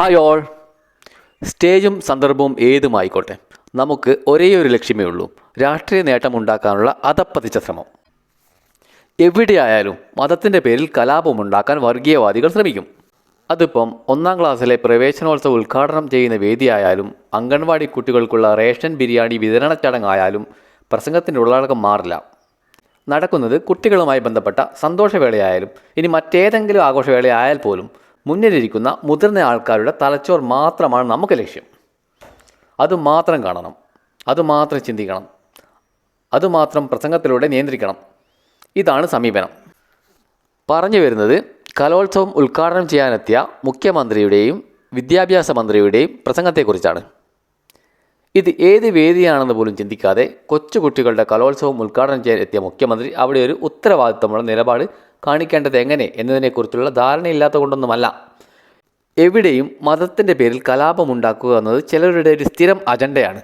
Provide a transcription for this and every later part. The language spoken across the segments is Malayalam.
ഹായ് ഓൾ സ്റ്റേജും സന്ദർഭവും ഏതുമായിക്കോട്ടെ? നമുക്ക് ഒരേ ഒരു ലക്ഷ്യമേ ഉള്ളൂ. രാഷ്ട്രീയ നേട്ടമുണ്ടാക്കാനുള്ള അതപ്പതിച്ച ശ്രമം. എവിടെയായാലും മതത്തിന്റെ പേരിൽ കലാപം ഉണ്ടാക്കാൻ വർഗീയവാദികൾ ശ്രമിക്കും. അതിപ്പം ഒന്നാം ക്ലാസ്സിലെ പ്രവേശനോത്സവം ഉദ്ഘാടനം ചെയ്യുന്ന വേദിയായാലും അംഗൻവാടി കുട്ടികൾക്കുള്ള റേഷൻ ബിരിയാണി വിതരണ ചടങ്ങായാലും പ്രസംഗത്തിന്റെ ഉള്ളടക്കം മാറില്ല. നടക്കുന്നത് കുട്ടികളുമായി ബന്ധപ്പെട്ട സന്തോഷവേളയായാലും ഇനി മറ്റേതെങ്കിലും ആഘോഷവേളയായാൽ പോലും മുന്നിലിരിക്കുന്ന മുതിർന്ന ആൾക്കാരുടെ തലച്ചോർ മാത്രമാണ് നമുക്ക് ലക്ഷ്യം. അതുമാത്രം കാണണം. അതുമാത്രം ചിന്തിക്കണം. അതുമാത്രം പ്രസംഗത്തിലൂടെ നിയന്ത്രിക്കണം. ഇതാണ് സമീപനം. പറഞ്ഞു വരുന്നത് കലോത്സവം ഉദ്ഘാടനം ചെയ്യാനെത്തിയ മുഖ്യമന്ത്രിയുടെയും വിദ്യാഭ്യാസ മന്ത്രിയുടെയും പ്രസംഗത്തെക്കുറിച്ചാണ്. ഇത് ഏത് വേദിയാണെന്ന് പോലും ചിന്തിക്കാതെ കൊച്ചുകുട്ടികളുടെ കലോത്സവം ഉദ്ഘാടനം ചെയ്യാൻ എത്തിയ മുഖ്യമന്ത്രി അവിടെ ഒരു ഉത്തരവാദിത്തമുള്ള നിലപാട് കാണിക്കേണ്ടത് എങ്ങനെ എന്നതിനെക്കുറിച്ചുള്ള ധാരണയില്ലാത്ത കൊണ്ടൊന്നുമല്ല എവിടെയും മതത്തിന്റെ പേരിൽ കലാപമുണ്ടാക്കുക എന്നത് ചിലരുടെ ഒരു സ്ഥിരം അജണ്ടയാണ്.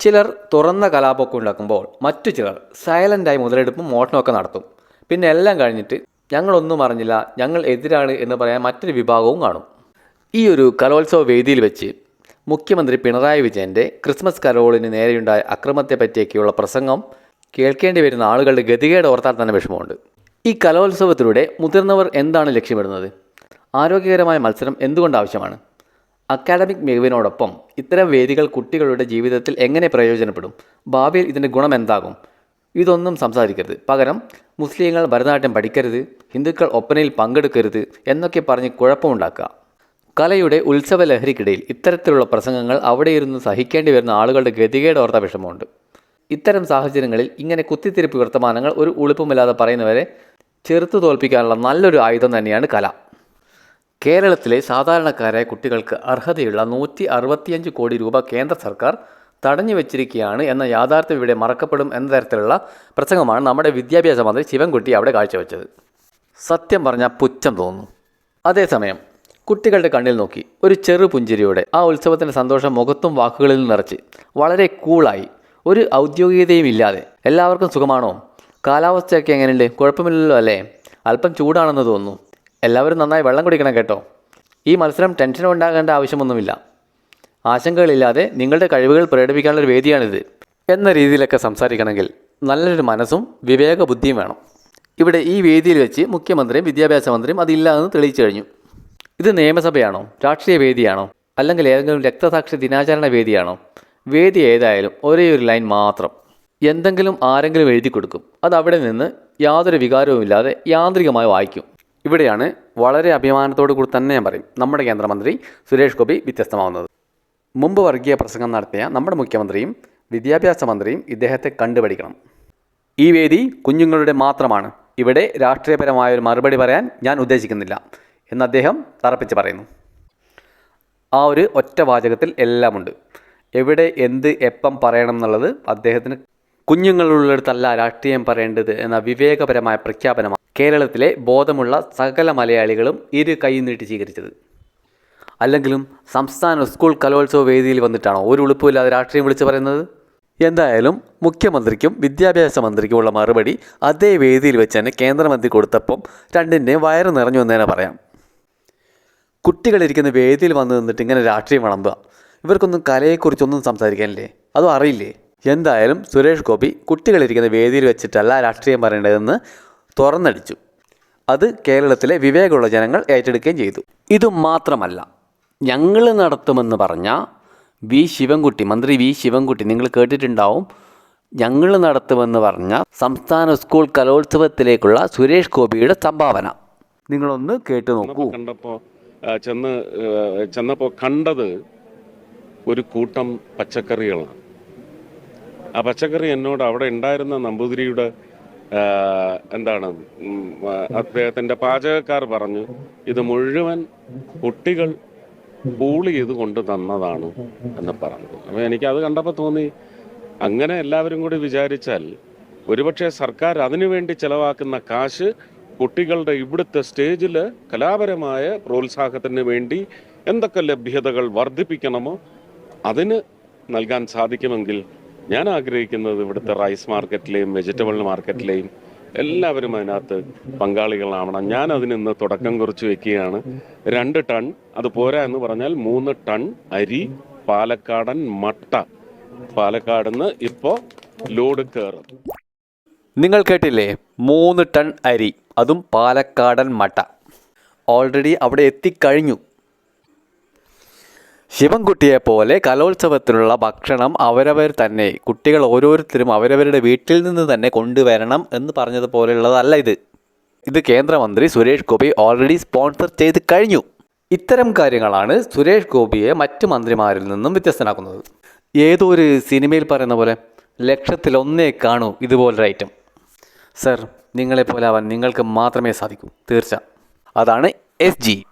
ചിലർ തുറന്ന കലാപമൊക്കെ ഉണ്ടാക്കുമ്പോൾ മറ്റു ചിലർ സൈലന്റായി മുതലെടുപ്പും മോഷണമൊക്കെ നടത്തും. പിന്നെ എല്ലാം കഴിഞ്ഞിട്ട് ഞങ്ങളൊന്നും അറിഞ്ഞില്ല ഞങ്ങൾ എതിരാണ് എന്ന് പറയാൻ മറ്റൊരു വിഭാഗവും കാണും. ഈ ഒരു കലോത്സവ വേദിയിൽ വെച്ച് മുഖ്യമന്ത്രി പിണറായി വിജയന്റെ ക്രിസ്മസ് കരോളിന് നേരെയുണ്ടായ അക്രമത്തെ പറ്റിയൊക്കെയുള്ള പ്രസംഗം കേൾക്കേണ്ടി വരുന്ന ആളുകളുടെ ഗതികേട് ഓർത്താൽ തന്നെ വിഷമമുണ്ട്. ഈ കലോത്സവത്തിലൂടെ മുതിർന്നവർ എന്താണ് ലക്ഷ്യമിടുന്നത്? ആരോഗ്യകരമായ മത്സരം എന്തുകൊണ്ട് ആവശ്യമാണ്? അക്കാഡമിക് മികവിനോടൊപ്പം ഇത്തരം വേദികൾ കുട്ടികളുടെ ജീവിതത്തിൽ എങ്ങനെ പ്രയോജനപ്പെടും? ഭാവിയിൽ ഇതിന്റെ ഗുണം എന്താകും? ഇതൊന്നും സംസാരിക്കരുത്. പകരം മുസ്ലിങ്ങൾ ഭരതനാട്യം പഠിക്കരുത് ഹിന്ദുക്കൾ ഒപ്പനയിൽ പങ്കെടുക്കരുത് എന്നൊക്കെ പറഞ്ഞ് കുഴപ്പമുണ്ടാക്കുക. കലയുടെ ഉത്സവ ലഹരിക്കിടയിൽ ഇത്തരത്തിലുള്ള പ്രസംഗങ്ങൾ അവിടെ ഇരുന്ന് സഹിക്കേണ്ടി വരുന്ന ആളുകളുടെ ഗതികേട് ഓർത്ത വിഷമമുണ്ട്. ഇത്തരം സാഹചര്യങ്ങളിൽ ഇങ്ങനെ കുത്തിത്തിരിപ്പ് വർത്തമാനങ്ങൾ ഒരു ഉളുപ്പുമില്ലാതെ പറയുന്നവരെ ചെറുത്തു തോൽപ്പിക്കാനുള്ള നല്ലൊരു ആയുധം തന്നെയാണ് കല. കേരളത്തിലെ സാധാരണക്കാരായ കുട്ടികൾക്ക് അർഹതയുള്ള നൂറ്റി അറുപത്തിയഞ്ച് കോടി രൂപ കേന്ദ്ര സർക്കാർ തടഞ്ഞു വെച്ചിരിക്കുകയാണ് എന്ന യാഥാർത്ഥ്യം ഇവിടെ മറക്കപ്പെടും എന്ന തരത്തിലുള്ള പ്രസംഗമാണ് നമ്മുടെ വിദ്യാഭ്യാസ മന്ത്രി ശിവൻകുട്ടി അവിടെ കാഴ്ചവെച്ചത്. സത്യം പറഞ്ഞാൽ പുച്ഛം തോന്നുന്നു. അതേസമയം കുട്ടികളുടെ കണ്ണിൽ നോക്കി ഒരു ചെറു പുഞ്ചിരിയോടെ ആ ഉത്സവത്തിന്റെ സന്തോഷം മുഖത്തും വാക്കുകളിൽ നിറച്ച് വളരെ കൂളായി. ഒരു ഔദ്യോഗികതയും ഇല്ലാതെ. എല്ലാവർക്കും സുഖമാണോ? കാലാവസ്ഥയൊക്കെ എങ്ങനെയുണ്ട്? കുഴപ്പമില്ലല്ലോ അല്ലേ? അല്പം ചൂടാണെന്ന് തോന്നുന്നു. എല്ലാവരും നന്നായി വെള്ളം കുടിക്കണം കേട്ടോ. ഈ മത്സരം ടെൻഷൻ ഉണ്ടാകേണ്ട ആവശ്യമൊന്നുമില്ല. ആശങ്കകളില്ലാതെ നിങ്ങളുടെ കഴിവുകൾ പ്രകടിപ്പിക്കാനുള്ള ഒരു വേദിയാണിത്. എന്ന രീതിയിലൊക്കെ സംസാരിക്കണമെങ്കിൽ നല്ലൊരു മനസ്സും വിവേക ബുദ്ധിയും വേണം. ഇവിടെ ഈ വേദിയിൽ വെച്ച് മുഖ്യമന്ത്രിയും വിദ്യാഭ്യാസ മന്ത്രിയും അതില്ല എന്ന് തെളിയിച്ചു കഴിഞ്ഞു. ഇത് നിയമസഭയാണോ? രാഷ്ട്രീയ വേദിയാണോ? അല്ലെങ്കിൽ ഏതെങ്കിലും രക്തസാക്ഷി ദിനാചരണ വേദിയാണോ? വേദി ഏതായാലും ഒരേ ഒരു ലൈൻ മാത്രം. എന്തെങ്കിലും ആരെങ്കിലും എഴുതി കൊടുക്കും. അത് അവിടെ നിന്ന് യാതൊരു വികാരവുമില്ലാതെ യാന്ത്രികമായി വായിക്കും. ഇവിടെയാണ് വളരെ അഭിമാനത്തോടു കൂടി തന്നെ ഞാൻ പറയും. നമ്മുടെ കേന്ദ്രമന്ത്രി സുരേഷ് ഗോപി വ്യത്യസ്തമാവുന്നത്. മുമ്പ് വർഗീയ പ്രസംഗം നടത്തിയ നമ്മുടെ മുഖ്യമന്ത്രിയും വിദ്യാഭ്യാസ മന്ത്രിയും ഇദ്ദേഹത്തെ കണ്ടുപഠിക്കണം. ഈ വേദി കുഞ്ഞുങ്ങളുടെ മാത്രമാണ്. ഇവിടെ രാഷ്ട്രീയപരമായ ഒരു മറുപടി പറയാൻ ഞാൻ ഉദ്ദേശിക്കുന്നില്ല. എന്ന് അദ്ദേഹം തറപ്പിച്ച് പറയുന്നു. ആ ഒരു ഒറ്റ വാചകത്തിൽ എല്ലാമുണ്ട്. എവിടെ എന്ത് എപ്പം പറയണം എന്നുള്ളത് അദ്ദേഹത്തിന് കുഞ്ഞുങ്ങളുള്ളിടത്തല്ല രാഷ്ട്രീയം പറയേണ്ടത് എന്ന വിവേകപരമായ പ്രഖ്യാപനമാണ് കേരളത്തിലെ ബോധമുള്ള സകല മലയാളികളും ഇരു കൈ നീട്ടി സ്വീകരിച്ചത്. അല്ലെങ്കിലും സംസ്ഥാന സ്കൂൾ കലോത്സവ വേദിയിൽ വന്നിട്ടാണോ ഒരു ഉളുപ്പുമില്ലാതെ രാഷ്ട്രീയം വിളിച്ചു പറയുന്നത്? എന്തായാലും മുഖ്യമന്ത്രിക്കും വിദ്യാഭ്യാസ മന്ത്രിക്കുമുള്ള മറുപടി അതേ വേദിയിൽ വെച്ച് തന്നെ കേന്ദ്രമന്ത്രി കൊടുത്തപ്പം രണ്ടിന്റെയും വയറ് നിറഞ്ഞു എന്ന് തന്നെ പറയാം. കുട്ടികളിരിക്കുന്ന വേദിയിൽ വന്ന് നിന്നിട്ട് ഇങ്ങനെ രാഷ്ട്രീയം വിളമ്പുക. ഇവർക്കൊന്നും കലയെക്കുറിച്ചൊന്നും സംസാരിക്കാനില്ലേ? അതും അറിയില്ലേ? എന്തായാലും സുരേഷ് ഗോപി കുട്ടികളിരിക്കുന്ന വേദിയിൽ വെച്ചിട്ടല്ല രാഷ്ട്രീയം പറയേണ്ടതെന്ന് തുറന്നടിച്ചു. അത് കേരളത്തിലെ വിവേകമുള്ള ജനങ്ങൾ ഏറ്റെടുക്കുകയും ചെയ്തു. ഇത് മാത്രമല്ല ഞങ്ങൾ നടത്തുമെന്ന് പറഞ്ഞ വി ശിവൻകുട്ടി മന്ത്രി വി ശിവൻകുട്ടി നിങ്ങൾ കേട്ടിട്ടുണ്ടാവും. ഞങ്ങൾ നടത്തുമെന്ന് പറഞ്ഞ സംസ്ഥാന സ്കൂൾ കലോത്സവത്തിലേക്കുള്ള സുരേഷ് ഗോപിയുടെ സംഭാവന. നിങ്ങളൊന്ന് കേട്ടു നോക്കൂ. കണ്ടപ്പോ ആ, ചെന്ന് ചെന്നപ്പോൾ ചെന്നപ്പോ കണ്ടത് ഒരു കൂട്ടം പച്ചക്കറികളാണ്. ആ പച്ചക്കറി എന്നോട് അവിടെ ഉണ്ടായിരുന്ന നമ്പൂതിരിയുടെ എന്താണ് അദ്ദേഹത്തിന്റെ പാചകക്കാർ പറഞ്ഞു ഇത് മുഴുവൻ കുട്ടികൾ പൂളി ചെയ്ത് കൊണ്ട് തന്നതാണ് എന്ന് പറഞ്ഞു. അപ്പൊ എനിക്ക് അത് കണ്ടപ്പോൾ തോന്നി അങ്ങനെ എല്ലാവരും കൂടി വിചാരിച്ചാൽ ഒരുപക്ഷെ സർക്കാർ അതിനുവേണ്ടി ചെലവാക്കുന്ന കാശ് കുട്ടികളുടെ ഇവിടുത്തെ സ്റ്റേജിൽ കലാപരമായ പ്രോത്സാഹത്തിന് വേണ്ടി എന്തൊക്കെ ലഭ്യതകൾ വർദ്ധിപ്പിക്കണമോ അതിന് നൽകാൻ സാധിക്കുമെങ്കിൽ ഞാൻ ആഗ്രഹിക്കുന്നത് ഇവിടുത്തെ റൈസ് മാർക്കറ്റിലെയും വെജിറ്റബിൾ മാർക്കറ്റിലെയും എല്ലാവരും അതിനകത്ത് പങ്കാളികളാവണം. ഞാൻ അതിന് ഇന്ന് തുടക്കം കുറിച്ച് വെക്കുകയാണ്. രണ്ട് ടൺ അത് പോരാ എന്ന് പറഞ്ഞാൽ മൂന്ന് ടൺ അരി പാലക്കാടൻ മട്ട. പാലക്കാട് നിന്ന് ഇപ്പോൾ ലോഡ് കയറും. നിങ്ങൾ കേട്ടില്ലേ? മൂന്ന് ടൺ അരി അതും പാലക്കാടൻ മട്ട. ഓൾറെഡി അവിടെ എത്തിക്കഴിഞ്ഞു. ശിവൻകുട്ടിയെ പോലെ കലോത്സവത്തിനുള്ള ഭക്ഷണം അവരവർ തന്നെ കുട്ടികൾ ഓരോരുത്തരും അവരവരുടെ വീട്ടിൽ നിന്ന് തന്നെ കൊണ്ടുവരണം എന്ന് പറഞ്ഞതുപോലെയുള്ളതല്ല ഇത്. ഇത് കേന്ദ്രമന്ത്രി സുരേഷ് ഗോപി ഓൾറെഡി സ്പോൺസർ ചെയ്ത് കഴിഞ്ഞു. ഇത്തരം കാര്യങ്ങളാണ് സുരേഷ് ഗോപിയെ മറ്റു മന്ത്രിമാരിൽ നിന്നും വ്യത്യസ്തനാക്കുന്നത്. ഏതോ ഒരു സിനിമയിൽ പറയുന്ന പോലെ ലക്ഷത്തിലൊന്നേ കാണൂ ഇതുപോലൊരു ഐറ്റം സർ നിങ്ങളെപ്പോലെ ആവാൻ നിങ്ങൾക്ക് മാത്രമേ സാധിക്കൂ. തീർച്ച അതാണ് എസ് ജി.